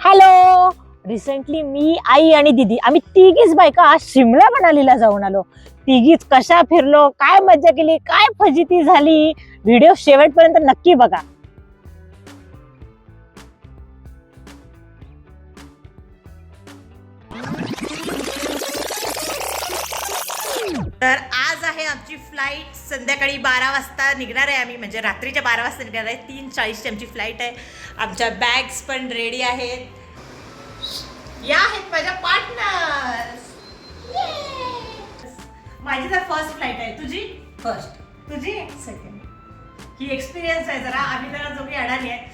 Hello recently मी आई आणि दिदी आम्ही तिघीच बायका शिमला मनालीला जाऊन आलो. तिघीच कशा फिरलो काय मजा केली काय फजिती झाली व्हिडिओ शेवटपर्यंत नक्की बघा. तर आज आहे. आमची फ्लाईट संध्याकाळी बारा वाजता निघणार आहे आम्ही. म्हणजे रात्रीच्या बारा वाजता निघणार आहे. तीन चाळीसची आमची फ्लाईट आहे. आमच्या बॅग्स पण रेडी आहेत. या आहेत माझ्या पार्टनर्स माझी तर फर्स्ट फ्लाईट आहे. तुझी? फर्स्ट तुझी? सेकंड ही एक्सपिरियन्स आहे. जरा आम्ही जरा जोगी अडाणी आहे.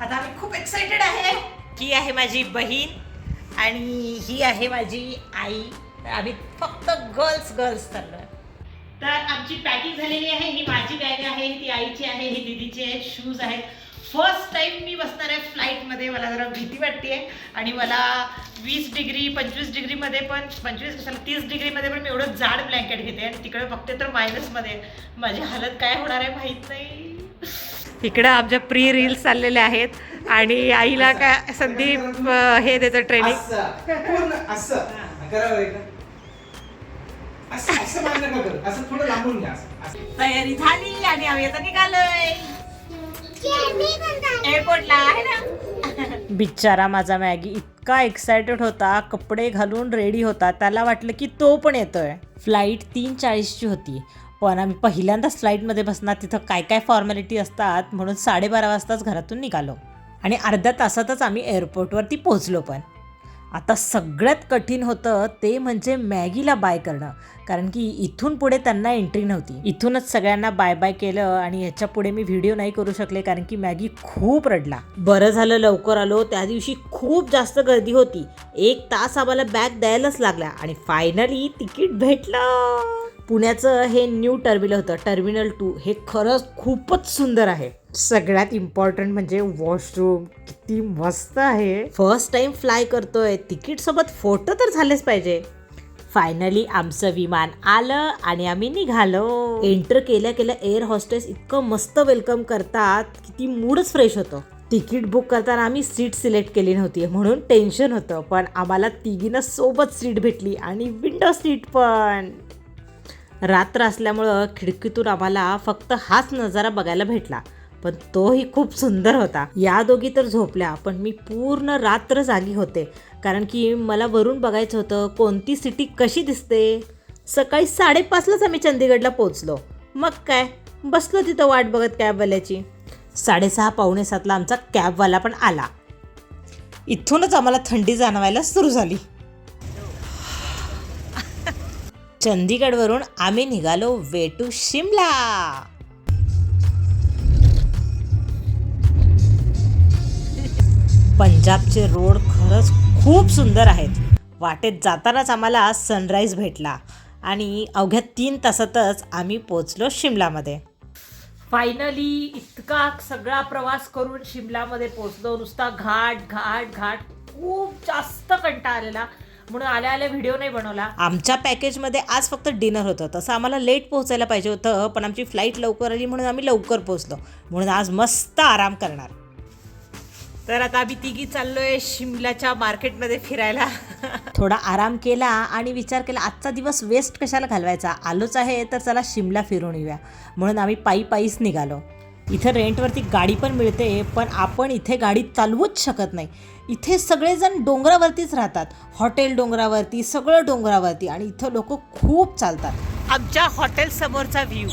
आता आम्ही खूप एक्साइटेड आहे. ही आहे माझी बहीण आणि ही आहे माझी आई. आम्ही फक्त गर्ल्स गर्ल्स चाललोय तर आमची पॅकिंग झालेली आहे. ही माझी बॅग आहे ती आईची आहे ही दीदीची आहे शूज आहेत. फर्स्ट टाइम मी बसणार आहे फ्लाईटमध्ये मला जरा भीती वाटते आणि मला वीस डिग्री पंचवीस डिग्रीमध्ये पण पंचवीस कशाला तीस डिग्रीमध्ये पण मी एवढं जाड ब्लँकेट घेते. आणि तिकडे बघते तर मायनसमध्ये माझी हालत काय होणार आहे माहीत नाही. इकडं आमच्या प्री रील्स चाललेल्या आहेत. आणि आईला काय संदीप हे देतं ट्रेनिंग असं असं असं असं मान्य नका करू. असं थोडं लांबून घ्या. असं असं. तयारी झाली आणि आम्ही आता निघालोय. एअरपोर्टला आहे ना? बिचारा माझा मॅगी इतका एक्सायटेड होता कपडे घालून रेडी होता त्याला वाटलं की तो पण येतोय. फ्लाईट तीन चाळीसची होती. पण आम्ही पहिल्यांदाच फ्लाईटमध्ये बसणार तिथं काय काय फॉर्मॅलिटी असतात म्हणून साडेबारा वाजताच घरातून निघालो. आणि अर्ध्या तासातच आम्ही एअरपोर्टवरती पोहोचलो पण. आता सगळ्यात कठीण होतं ते म्हणजे मॅगीला बाय करणं. कारण की इथून पुढे त्यांना एंट्री नव्हती. इथूनच सगळ्यांना बाय बाय केलं आणि ह्याच्या पुढे मी व्हिडिओ नाही करू शकले कारण की मॅगी खूप रडला. बरं झालं लवकर आलो त्या दिवशी खूप जास्त गर्दी होती. एक तास आम्हाला बॅग द्यायलाच लागला आणि फायनली तिकीट भेटलं. पुण्याचं हे न्यू टर्मिनल होतं टर्मिनल टू हे खरंच खूपच सुंदर आहे. सगळ्यात इम्पॉर्टंट म्हणजे वॉशरूम किती मस्त आहे. फर्स्ट टाइम फ्लाय करतोय. तिकीटसोबत फोटो तर झालेच पाहिजे. फायनली आमचं विमान आलं आणि आम्ही निघालो. एंटर केल्या केल्या एअर हॉस्टेस इतकं मस्त वेलकम करतात. की ती मूडच फ्रेश होतो. तिकीट बुक करताना आम्ही सीट सिलेक्ट केली नव्हती. म्हणून टेन्शन होतं. पण आम्हाला तिघीनं सोबत सीट भेटली आणि विंडो सीट पण. रात्र असल्यामुळं खिडकीतून आम्हाला फक्त हाच नजारा बघायला भेटला. पण तोही खूप सुंदर होता. या दोघी तर झोपल्या पण मी पूर्ण रात्र जागी होते. कारण की मला वरून बघायचं होतं कोणती सिटी कशी दिसते? सकाळी साडेपाचलाच आम्ही चंदीगडला पोचलो मग काय? बसलो तिथं वाट बघत कॅबवाल्याची. साडेसहा पावणे सातला आमचा कॅबवाला पण आला. इथूनच आम्हाला थंडी जाणवायला सुरू झाली. चंदीगडवरून आम्ही निघालो वे टू शिमला. पंजाबचे रोड खरंच खूप सुंदर आहेत. वाटेत जातानाच आम्हाला सनराईज भेटला. आणि अवघ्या तीन तासातच आम्ही पोचलो शिमलामध्ये. फायनली इतका सगळा प्रवास करून शिमलामध्ये पोचलो नुसता घाट घाट घाट. खूप जास्त कंटाळा आलेला. म्हणून आल्या आल्या व्हिडिओ नाही बनवला. आमच्या पॅकेजमध्ये आज फक्त डिनर होतं. तसं आम्हाला लेट पोहोचायला पाहिजे होतं पण आमची फ्लाईट लवकर आली म्हणून आम्ही लवकर पोहोचलो. म्हणून आज मस्त आराम करणार. तर आता आम्ही तिघी चाललोय शिमलाच्या मार्केटमध्ये फिरायला. थोडा आराम केला आणि विचार केला आजचा दिवस वेस्ट कशाला घालवायचा? आलोच आहे तर चला शिमला फिरून येऊया. म्हणून आम्ही पायी पायीच निघालो. इथं रेंटवरती गाडी पण मिळते पण आपण इथे गाडी चालवूच शकत नाही. इथे सगळेजण डोंगरावरतीच राहतात. हॉटेल डोंगरावरती सगळं डोंगरावरती आणि इथं लोक खूप चालतात. आमच्या हॉटेल समोरचा व्ह्यू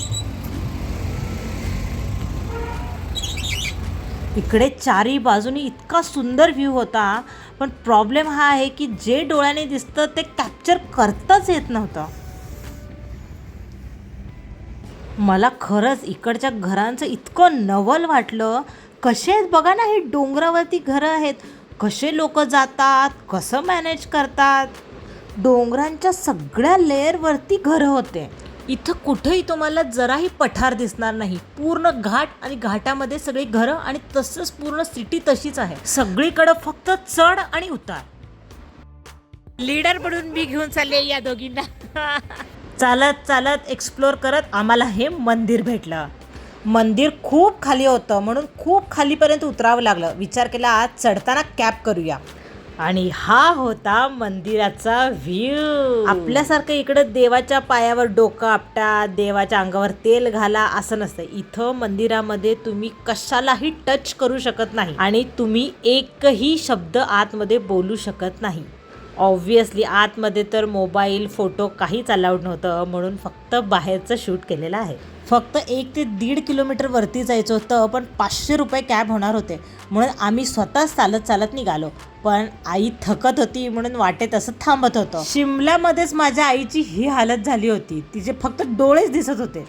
इकडे चारही बाजूनी इतका सुंदर व्ह्यू होता पण प्रॉब्लेम हा आहे की जे डोळ्याने दिसतं ते कॅप्चर करताच येत नव्हतं. मला खरंच इकडच्या घरांचं इतकं नवल वाटलं कसे आहेत बघा ना हे डोंगरावरती घरं आहेत कसे लोक जातात कसं मॅनेज करतात. डोंगरांच्या सगळ्या लेअरवरती घरं होते. इथं कुठंही तुम्हाला जराही पठार दिसणार नाही. पूर्ण घाट आणि घाटामध्ये सगळी घरं आणि तसंच पूर्ण सिटी तशीच आहे. सगळीकडं फक्त चढ आणि उतार. लीडर म्हणून मी घेऊन चालले या दोघींना. चालत चालत एक्सप्लोर करत आम्हाला हे मंदिर भेटलं. मंदिर खूप खाली होतं म्हणून खूप खालीपर्यंत उतरावं लागलं. विचार केला आज चढताना कॅप करूया. आणि हा होता मंदिराचा व्ह्यू. आपल्यासारखं इकडं देवाच्या पायावर डोकं आपटा देवाच्या अंगावर तेल घाला असं नसतं. इथं मंदिरामध्ये तुम्ही कशालाही टच करू शकत नाही आणि तुम्ही एकही शब्द आतमध्ये बोलू शकत नाही. ऑब्व्हियसली आतमध्ये तर मोबाईल फोटो काहीच अलाउड नव्हतं म्हणून फक्त बाहेरचं शूट केलेलं आहे. फक्त एक ते दीड किलोमीटर वरती जायचं होतं पण पाचशे रुपये कॅब होणार होते. म्हणून आम्ही स्वतःच चालत चालत निघालो. पण आई थकत होती म्हणून वाटेत असं थांबत होतं. शिमल्यामध्येच माझ्या आईची ही हालत झाली होती. तिचे फक्त डोळेच दिसत होते.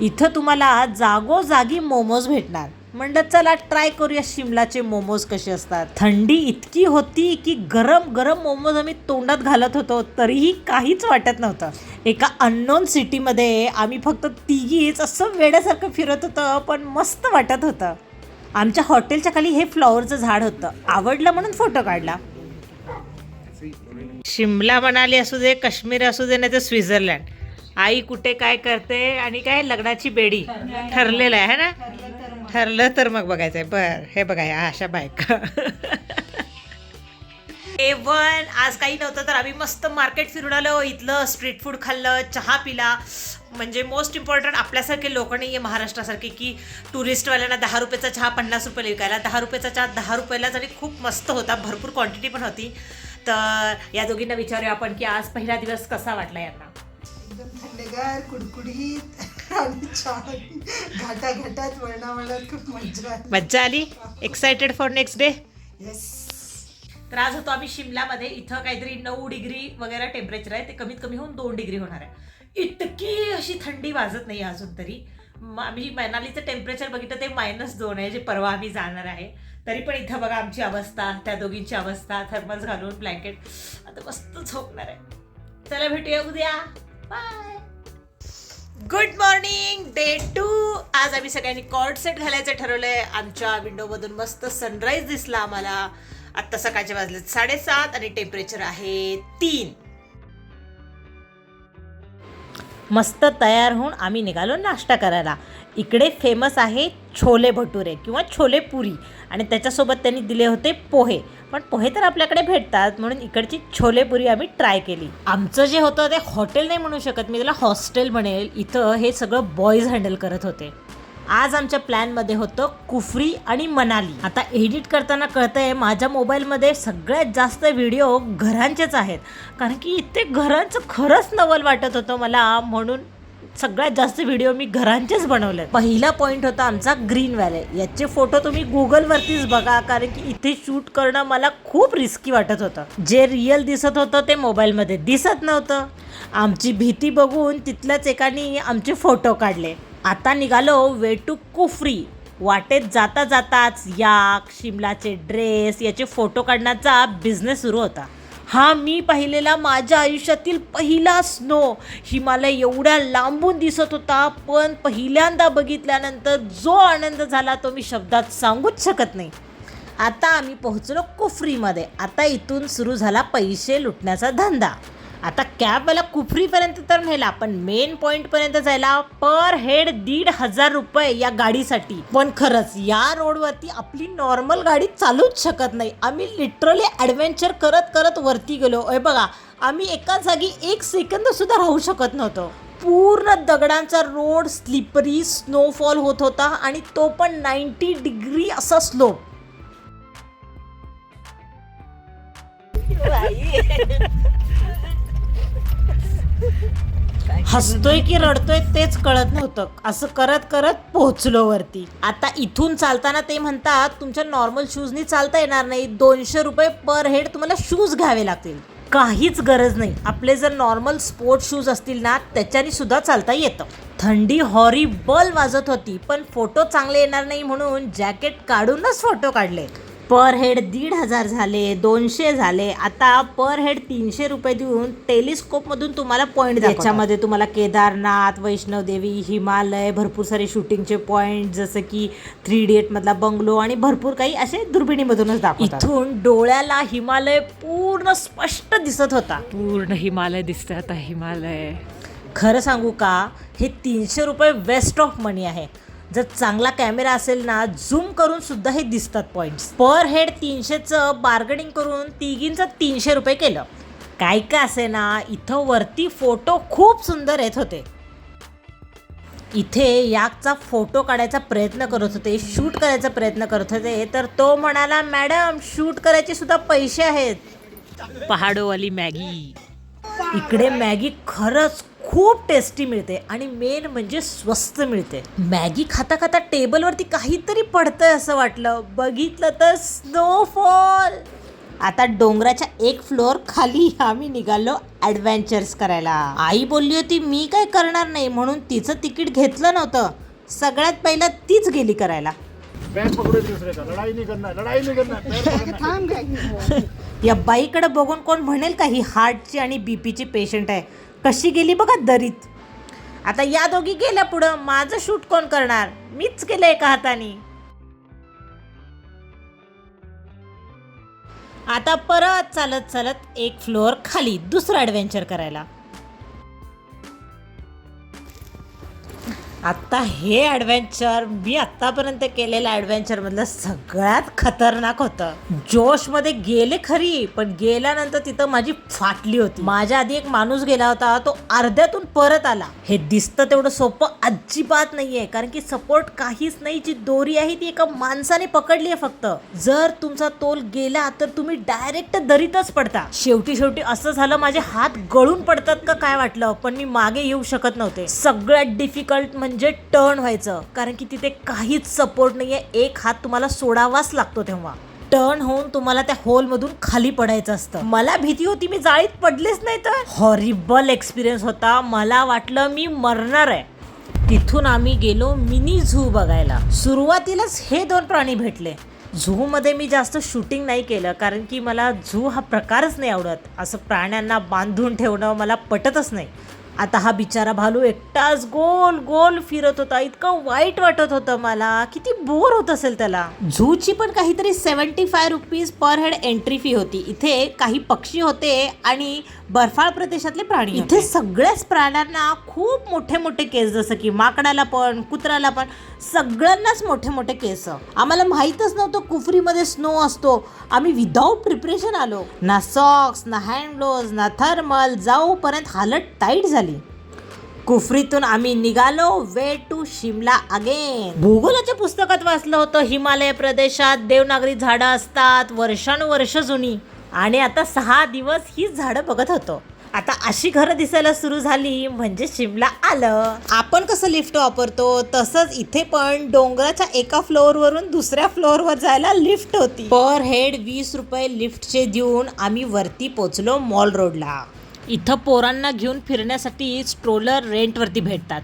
इथं तुम्हाला जागोजागी मोमोज भेटणार. म्हणलं चला ट्राय करूया शिमलाचे मोमोज कसे असतात. थंडी इतकी होती की गरम गरम मोमोज आम्ही तोंडात घालत होतो तरीही काहीच वाटत नव्हतं. एका अननोन सिटीमध्ये आम्ही फक्त तिघीच असं वेड्यासारखं फिरत होतं पण मस्त वाटत होतं. आमच्या हॉटेलच्या खाली हे फ्लॉवरचं झाड होतं. आवडलं म्हणून फोटो काढला. शिमला मनाली असू दे काश्मीर असू दे नाही तर स्वित्झर्लंड. आई कुठे काय करते आणि काय? लग्नाची बेडी ठरलेलं आहे है ना? ठरलं तर मग बघायचंय. बर हे बघा या अशा बायका. ए वन आज काही नव्हतं तर आम्ही मस्त मार्केट फिरून आलो इथलं स्ट्रीट फूड खाल्लं चहा पिला. म्हणजे मोस्ट इम्पॉर्टंट आपल्यासारखे लोक नाही आहे महाराष्ट्रासारखे की टुरिस्टवाल्यांना दहा रुपयाचा चहा पन्नास रुपये विकायला. दहा रुपयाचा चहा दहा रुपयालाच आणि खूप मस्त होता. भरपूर क्वांटिटी पण होती. तर या दोघींना विचारूया आपण की आज पहिला दिवस कसा वाटला यांना? एकदम थंडगार कुडकुडीत. आणि छान घाटा घाटात वळणावळणात खूप मजा आली. मज्जा आली? Excited for next day yes तर आज होतो आम्ही शिमल्यामध्ये इथं काहीतरी नऊ डिग्री वगैरे टेम्परेचर आहे. ते कमीत कमी होऊन दोन डिग्री होणार आहे. इतकी अशी थंडी वाजत नाही अजून तरी. आम्ही मनालीचं टेम्परेचर बघितलं ते मायनस दोन आहे जे परवा आम्ही जाणार आहे. तरी पण इथं बघा आमची अवस्था त्या दोघींची अवस्था थर्मल्स घालून ब्लँकेट आता मस्त झोपणार आहे. चला भेटूया उद्या. Bye good morning day two आज आम्ही सगळ्यांनी कॉर्ड सेट घालायचं ठरवलंय. आमच्या विंडोमधून मस्त सनराईज दिसला आम्हाला. आत्ता सकाळचे वाजले साडेसात आणि टेम्परेचर आहे तीन. मस्त तयार होऊन आम्ही निघालो नाश्ता करायला. इकडे फेमस आहे छोले भटुरे किंवा छोले पुरी आणि त्याच्यासोबत त्यांनी दिले होते पोहे. पण पोहे तर आपल्याकडे भेटतात म्हणून इकडची छोले पुरी आम्ही ट्राय केली. आमचं जे होतं ते हॉटेल नाही म्हणू शकत मी त्याला हॉस्टेल म्हणेल. इथं हे सगळं बॉईज हँडल करत होते. आज आमच्या प्लॅनमध्ये होतं कुफरी आणि मनाली. आता एडिट करताना कळतंय माझ्या मोबाईलमध्ये सगळ्यात जास्त व्हिडिओ घरांचेच आहेत. कारण की इथे घरांचं खरंच नवल वाटत होतं मला. म्हणून सगळ्यात जास्त व्हिडिओ मी घरांचेच बनवले पहिला पॉईंट होता आमचा ग्रीन व्हॅले याचे फोटो तुम्ही गुगलवरतीच बघा. कारण की इथे शूट करणं मला खूप रिस्की वाटत होतं. जे रिअल दिसत होतं ते मोबाईलमध्ये दिसत नव्हतं. आमची भीती बघून तिथल्याच एकाने आमचे फोटो काढले. आता निघालो वे टू कुफरी. वाटेत जाता जाताच याक शिमलाचे ड्रेस याचे फोटो काढण्याचा बिझनेस सुरू होता. हा मी पाहिलेला माझ्या आयुष्यातील पहिला स्नो हिमालय एवढ्या लांबून दिसत होता पण पहिल्यांदा बघितल्यानंतर जो आनंद झाला तो मी शब्दात सांगूच शकत नाही. आता आम्ही पोहोचलो कुफरीमध्ये. आता इथून सुरू झाला पैसे लुटण्याचा धंदा. आता कॅबवाला कुफरीपर्यंत तर नेला पण मेन पॉईंटपर्यंत जायला पर हेड दीड हजार रुपये या गाडीसाठी. पण खरंच या रोडवरती आपली नॉर्मल गाडी चालूच शकत नाही. आम्ही लिटरली ॲडव्हेंचर करत करत वरती गेलो. अय बघा आम्ही एका जागी एक सेकंद सुद्धा राहू शकत नव्हतो. पूर्ण दगडांचा रोड स्लिपरी स्नोफॉल होत होता आणि तो पण नाईन्टी डिग्री असा स्लोप हसतोय की रडतोय तेच कळत नव्हतं. असं करत करत पोहोचलो वरती. आता इथून चालताना ते म्हणतात तुमच्या नॉर्मल शूजनी चालता येणार नाही. दोनशे रुपये पर हेड तुम्हाला शूज घ्यावे लागतील. काहीच गरज नाही. आपले जर नॉर्मल स्पोर्ट शूज असतील ना त्याच्याने सुद्धा चालता येतं. थंडी हॉरिबल वाजत होती पण फोटो चांगले येणार नाही म्हणून जॅकेट काढूनच फोटो काढले. पर हेड दीड हजार झाले दोनशे झाले. आता पर हेड तीनशे रुपये देऊन टेलिस्कोपमधून तुम्हाला पॉईंट त्याच्यामध्ये तुम्हाला केदारनाथ वैष्णवदेवी हिमालय भरपूर सारे शूटिंगचे पॉईंट जसं की थ्री इडियटमधला बंगलो आणि भरपूर काही असे दुर्बिणीमधूनच दाखवतात. इथून डोळ्याला हिमालय पूर्ण स्पष्ट दिसत होता. पूर्ण हिमालय दिसतंय आता हिमालय. खरं सांगू का? हे तीनशे रुपये वेस्ट ऑफ मनी आहे. जर चांगला कॅमेरा असेल ना झूम करून सुद्धा हे दिसतात पॉईंट्स पर हेड तीनशेचं बार्गनिंग करून तिघींचं तीनशे रुपये केलं. काय काय असे ना इथं वरती फोटो खूप सुंदर येत होते. इथे याकचा फोटो काढायचा प्रयत्न करत होते शूट करायचा प्रयत्न करत होते. तर तो म्हणाला मॅडम शूट करायचे सुद्धा पैसे आहेत. पहाडोवाली मॅगी. इकडे मॅगी खरंच खूप टेस्टी मिळते आणि मेन म्हणजे स्वस्त मिळते. मॅगी खाता खाता टेबलवरती काहीतरी पडतंय असं वाटलं. बघितलं तर स्नोफॉल आता डोंगराच्या एक फ्लोअर खाली आम्ही निघालो ॲडव्हेंचर्स करायला. आई बोलली होती मी काय करणार नाही म्हणून तिचं तिकीट घेतलं नव्हतं. सगळ्यात पहिलं तीच गेली करायला. बैग पकड़ो या बाईकडं बघून कोण म्हणेल का ही हार्टची आणि बी पीची पेशंट आहे? कशी गेली बघा दरीत. आता या दोघी गेल्या पुढं माझं शूट कोण करणार? मीच केलं एका हाताने. आता परत चालत चालत एक फ्लोअर खाली दुसरं ॲडव्हेंचर करायला. आता हे ॲडव्हेंचर मी आत्तापर्यंत केलेलं ॲडव्हेंचरमधलं सगळ्यात खतरनाक होतं. जोशमध्ये गेले खरी पण गेल्यानंतर तिथं माझी फाटली होती. माझ्या आधी एक माणूस गेला होता तो अर्ध्यातून परत आला. हे दिसतं तेवढं सोपं अजिबात नाहीये कारण की सपोर्ट काहीच नाही जी दोरी आहे ती एका माणसाने पकडली आहे फक्त. जर तुमचा तोल गेला तर तुम्ही डायरेक्ट दरीतच पडता. शेवटी शेवटी असं झालं माझे हात गळून पडतात का काय वाटलं पण मी मागे येऊ शकत नव्हते. सगळ्यात डिफिकल्ट म्हणजे म्हणजे टर्न व्हायचं. कारण की तिथे काहीच सपोर्ट नाही आहे एक हात तुम्हाला सोडावाच लागतो तेव्हा. टर्न होऊन तुम्हाला त्या होलमधून खाली पडायचं असतं. मला भीती होती मी जाळीत पडलेच नाही तर. हॉरिबल एक्सपिरियन्स होता. मला वाटलं मी मरणार आहे. तिथून आम्ही गेलो मिनी झू बघायला. सुरुवातीलाच हे दोन प्राणी भेटले. झू मध्ये मी जास्त शूटिंग नाही केलं कारण की मला झू हा प्रकारच नाही आवडत. असं प्राण्यांना बांधून ठेवणं मला पटतच नाही. आता हा बिचारा भालू एकटाच गोल गोल फिरत होता. इतकं वाईट वाटत होतं मला. किती बोर होत असेल त्याला. झूची पण काहीतरी seventy five rupees per head entry fee होती. इथे काही पक्षी होते आणि बर्फाळ प्रदेशातले प्राणी इथे सगळ्याच प्राण्यांना खूप मोठे मोठे केस जसं की माकडाला पण कुत्र्याला पण सगळ्यांनाच मोठे मोठे केस. आम्हाला माहीतच नव्हतं कुफरीमध्ये स्नो असतो. आम्ही विदाऊट प्रिपरेशन आलो. ना सॉक्स ना हँड ग्लोव्ज ना थर्मल जाऊपर्यंत हालत टाईट झाली. कुफरीतून आम्ही निघालो वे टू शिमला अगेन. भूगोलाच्या पुस्तकात वाचलं होतं हिमालय प्रदेशात देवनागरी झाडं असतात वर्षानुवर्ष जुनी. आणि आता सहा दिवस ही झाडं बघत होतो. आता अशी घरं दिसायला सुरू झाली म्हणजे शिमला आलं. आपण कसं लिफ्ट वापरतो? तसंच इथे पण डोंगराच्या एका फ्लोअरवरून दुसऱ्या फ्लोअरवर जायला लिफ्ट होती. पर हेड वीस रुपये लिफ्टचे देऊन आम्ही वरती पोचलो मॉल रोडला. इथं पोरांना घेऊन फिरण्यासाठी स्ट्रोलर रेंटवरती भेटतात.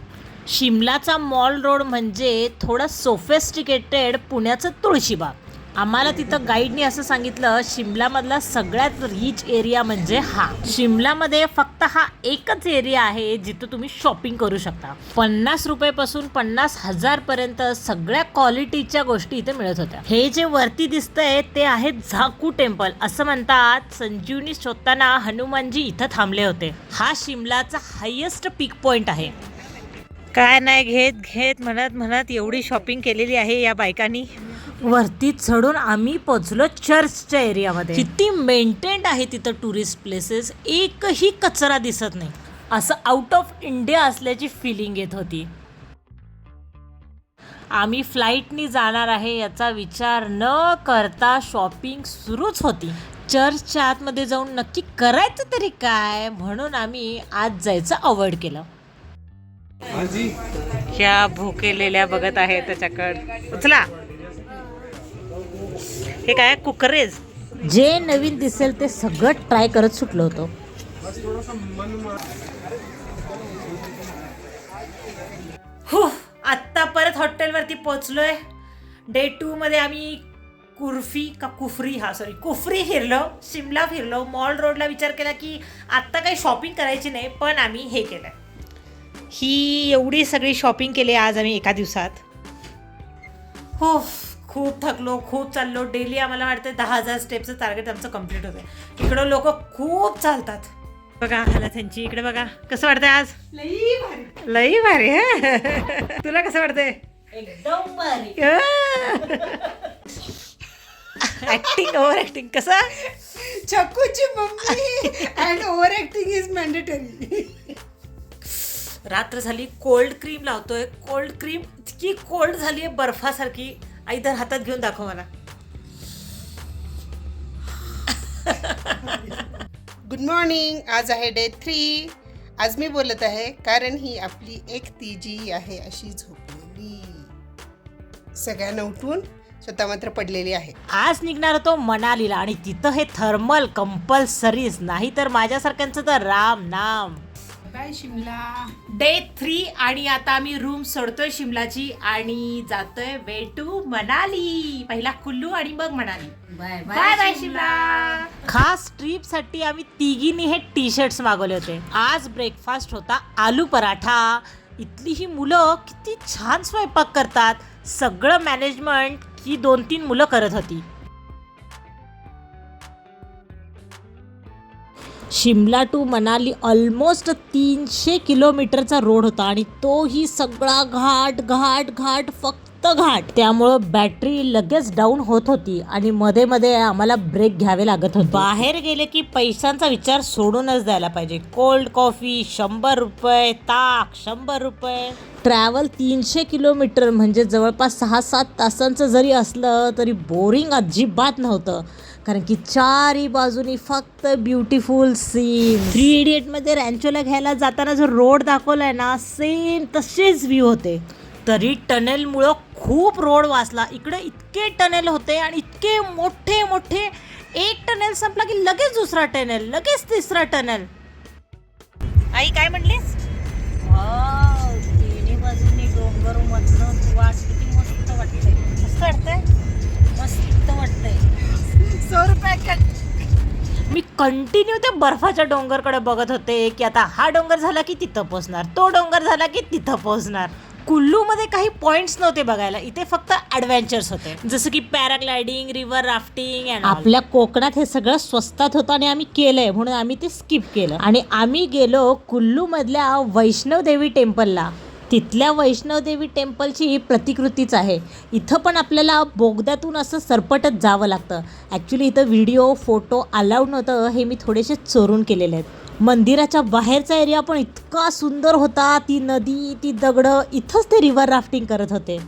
शिमलाचा मॉल रोड म्हणजे थोडं सोफेस्टिकेटेड पुण्याचं तुळशीबाग. आम्हाला तिथं गाईडने असं सांगितलं शिमलामधला सगळ्यात रिच एरिया म्हणजे हा. शिमलामध्ये फक्त हा एकच एरिया आहे जिथं तुम्ही शॉपिंग करू शकता. पन्नास रुपयापासून पन्नास हजार पर्यंत सगळ्या क्वालिटीच्या गोष्टी इथे मिळत होत्या. हे जे वरती दिसतंय ते आहे झाकू टेम्पल. असं म्हणतात संजीवनी शोधताना हनुमानजी इथं थांबले होते. हा शिमलाचा हायेस्ट पीक पॉइंट आहे. काय नाही घेत घेत म्हणत म्हणत एवढी शॉपिंग केलेली आहे या बायकांनी. वरती चढून आम्ही पोचलो चर्चच्या एरियामध्ये. किती मेंटेन्ड आहे तिथं टुरिस्ट प्लेसेस एकही कचरा दिसत नाही. असं आउट ऑफ इंडिया असल्याची फिलिंग येत होती. आम्ही फ्लाईटनी जाणार आहे याचा विचार न करता शॉपिंग सुरूच होती. चर्चच्या आतमध्ये जाऊन नक्की करायचं तरी काय म्हणून आम्ही आज जायचं अवॉइड केलं. ह्या भुकेलेल्या बघत आहे त्याच्याकडे. उचला. हे काय कुकरेज जे नवीन दिसेल ते सगळं ट्राय करत सुटलो होतो. हो आत्ता परत हॉटेलवरती पोचलोय डे टू मध्ये आम्ही कुर्फी का कुफरी हा सॉरी कुफरी फिरलो शिमला फिरलो मॉल रोडला विचार केला की आत्ता काही शॉपिंग करायची नाही पण आम्ही हे केलं ही एवढी सगळी शॉपिंग केली आज आम्ही एका दिवसात. हो खूप थकलो खूप चाललो. डेली आम्हाला वाटतं दहा हजार स्टेपचं टार्गेट आमचं कंप्लीट होतं इकडं लोक खूप चालतात. बघा हाला त्यांची इकडे बघा. कसं वाटतंय आज? लई भारी. हं? तुला कसं वाटतंय? एकदम भारी. ऍक्टिंग ओव्हर ऍक्टिंग कसा? चक्कूची mummy and over acting is mandatory रात्र झाली कोल्ड क्रीम लावतोय. कोल्ड क्रीम इतकी कोल्ड झाली आहे बर्फासारखी. आई तर हातात घेऊन दाखव मला. गुड मॉर्निंग आज आहे डे थ्री आज मी बोलत आहे कारण ही आपली एक तीजी आहे अशी झोपलेली. सगळ्यांना उठून स्वतः मात्र पडलेली आहे. आज निघणार होतो मनालीला आणि तिथं हे थर्मल कंपल्सरीच नाही तर माझ्यासारख्यांचं तर राम नाम. बाय शिमला? डे थ्री आणि आता आम्ही रूम सोडतोय शिमलाची आणि जातोय वे टू मनाली. पहिला कुल्लू आणि मग Manali. Bye bye bye Shimla. खास ट्रिपसाठी आम्ही तिघींनी हे टी शर्ट्स मागवले होते. आज ब्रेकफास्ट होता आलू पराठा. इथली ही मुलं किती छान स्वयंपाक करतात. सगळं मॅनेजमेंट ही दोन तीन मुलं करत होती. शिमला टू मनाली ऑलमोस्ट तीनशे किलोमीटरचा रोड होता आणि तोही सगळा घाट घाट घाट फक्त घाट. त्यामुळं बॅटरी लगेच डाऊन होत होती आणि मध्ये मध्ये आम्हाला ब्रेक घ्यावे लागत होते. बाहेर गेले की पैशांचा विचार सोडूनच द्यायला पाहिजे. कोल्ड कॉफी शंभर रुपये ताक शंभर रुपये. ट्रॅव्हल तीनशे किलोमीटर म्हणजे जवळपास सहा सात तासांचं जरी असलं तरी बोरिंग अजिबात नव्हतं. कारण की चारही बाजूनी फक्त ब्युटिफुल सीन थ्री इडियटमध्ये रॅन्चोला घ्यायला जाताना जो रोड दाखवलाय ना सेम तसेच व्ह्यू होते. तरी टनेलमुळं खूप रोड वाचला. इकडे इतके टनेल होते आणि इतके मोठे मोठे. एक टनेल संपला की लगेच दुसरा टनेल लगेच तिसरा टनेल. आई काय म्हणलीस? तिन्ही बाजूनी डोंगर मधनं वाट किती मस्त वाटतंय. मस्त वाटतंय? मस्त वाटतंय. सौ रुपये मी कंटिन्यू त्या बर्फाच्या डोंगरकडे बघत होते की आता हा डोंगर झाला की तिथं पोहोचणार तो डोंगर झाला की तिथं पोहोचणार. कुल्लूमध्ये काही पॉइंट्स नव्हते बघायला इथे फक्त ॲडव्हेंचर्स होते. जसं की पॅराग्लायडिंग रिव्हर राफ्टिंग आपल्या कोकणात हे सगळं स्वस्तात होतं आणि आम्ही केलंय म्हणून आम्ही ते स्किप केलं. आणि आम्ही गेलो कुल्लू मधल्या वैष्णवदेवी टेम्पलला तिथल्या वैष्णवदेवी टेम्पलची प्रतिकृतीच आहे. इथं पण आपल्याला बोगद्यातून असं सरपटत जावं लागतं. ॲक्च्युली इथं व्हिडिओ फोटो अलाउड नव्हतं हे मी थोडेसे चोरून केलेले आहेत. मंदिराच्या बाहेरचा एरिया पण इतका सुंदर होता ती नदी ती दगडं इथंच ते रिव्हर राफ्टिंग करत होते.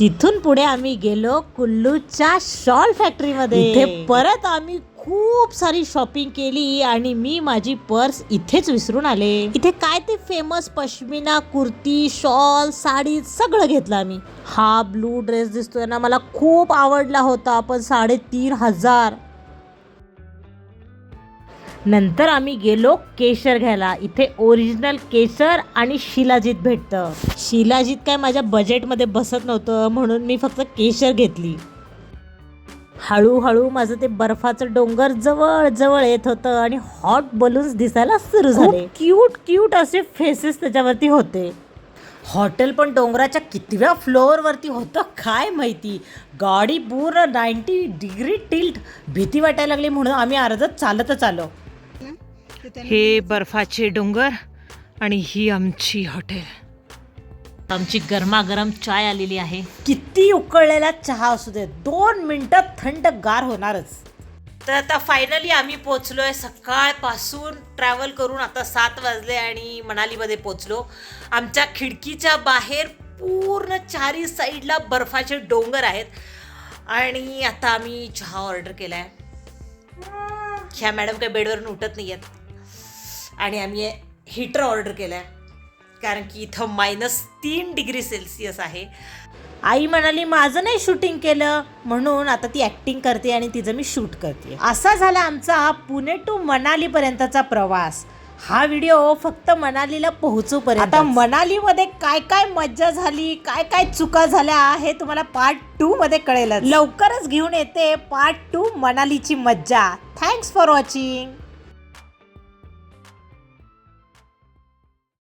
तिथून पुढे आम्ही गेलो कुल्लूच्या शॉल फॅक्टरीमध्ये परत आम्ही खूप सारी शॉपिंग केली आणि मी माझी पर्स इथेच विसरून आले. इथे काय ते फेमस पश्मिना कुर्ती शॉल साडी सगळं घेतलं आम्ही. हा ब्लू ड्रेस दिसतोय ना मला खूप आवडला होता पण साडेतीन हजार. नंतर आम्ही गेलो केशर घ्यायला. इथे ओरिजिनल केशर आणि शिलाजीत भेटतं. शिलाजीत काय माझ्या बजेटमध्ये बसत नव्हतं म्हणून मी फक्त केशर घेतली. हळूहळू माझं ते बर्फाचं डोंगर जवळ जवळ येत होतं आणि हॉट बलून्स दिसायला सुरू झाले. क्यूट क्यूट असे फेसेस त्याच्यावरती होते. हॉटेल पण डोंगराच्या कितव्या फ्लोअरवरती होतं काय माहिती? गाडी पूर्ण नाईन्टी डिग्री टिल्ट भीती वाटायला लागली म्हणून आम्ही अर्धच चालतच आलो. हे बर्फाचे डोंगर आणि ही आमची हॉटेल आमची गरमागरम चाय आलेली आहे. किती उकळलेला चहा असू दे दोन मिनिटात थंड गार होणारच. तर आता फायनली आम्ही पोचलोय सकाळपासून ट्रॅव्हल करून आता सात वाजले आणि मनालीमध्ये पोचलो आमच्या खिडकीच्या बाहेर पूर्ण चारी साईडला बर्फाचे डोंगर आहेत. आणि आता आम्ही चहा ऑर्डर केलाय. ह्या मॅडम काही बेडवरून उठत नाही आहेत आणि आम्ही हिटर ऑर्डर केलाय. कारण की इथं मायनस तीन डिग्री सेल्सिअस आहे. आई म्हणाली माझं नाही शूटिंग केलं. म्हणून आता ती ऍक्टिंग करते आणि तिचं मी शूट करते. असा झाला आमचा पुणे टू मनालीपर्यंतचा प्रवास. हा व्हिडिओ फक्त मनालीला पोहोचूपर्यंत. आता मनालीमध्ये काय काय मज्जा झाली काय काय चुका झाल्या हे तुम्हाला पार्ट टू मध्ये कळेल लवकरच घेऊन येते पार्ट टू मनालीची मज्जा. Thanks for watching